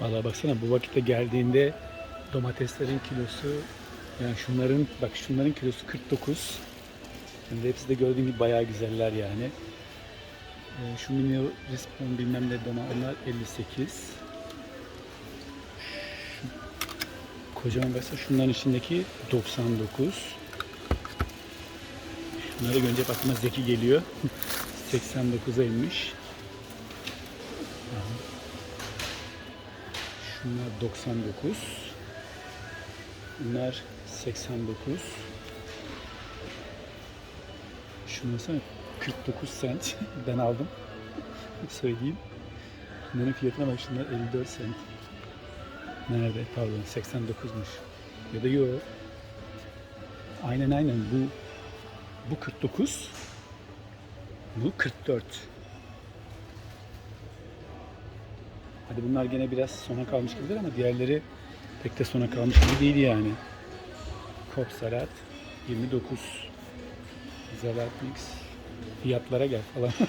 Vallahi baksana bu vakitte geldiğinde domateslerin kilosu yani şunların bak şunların kilosu 49. Şimdi hepsi de gördüğün gibi bayağı güzeller yani. Ee, şu mini rispon bilmem ne dona onlar 58. Şu kocaman baksana şunların içindeki 99. Bunları görünce aklıma Zeki geliyor. 89'a inmiş. Şunlar 99. Bunlar 89. Şunlar sana 49 cent. Ben aldım. Söyleyeyim. Bunların fiyatına bak şunlar 54 cent. Nerede? Pardon 89'muş. Ya da yok. Aynen aynen bu bu 49. Bu 44. Hadi bunlar gene biraz sona kalmış gibidir ama diğerleri pek de sona kalmış gibi değil yani. Kop salat 29. Zalat mix. Fiyatlara gel falan.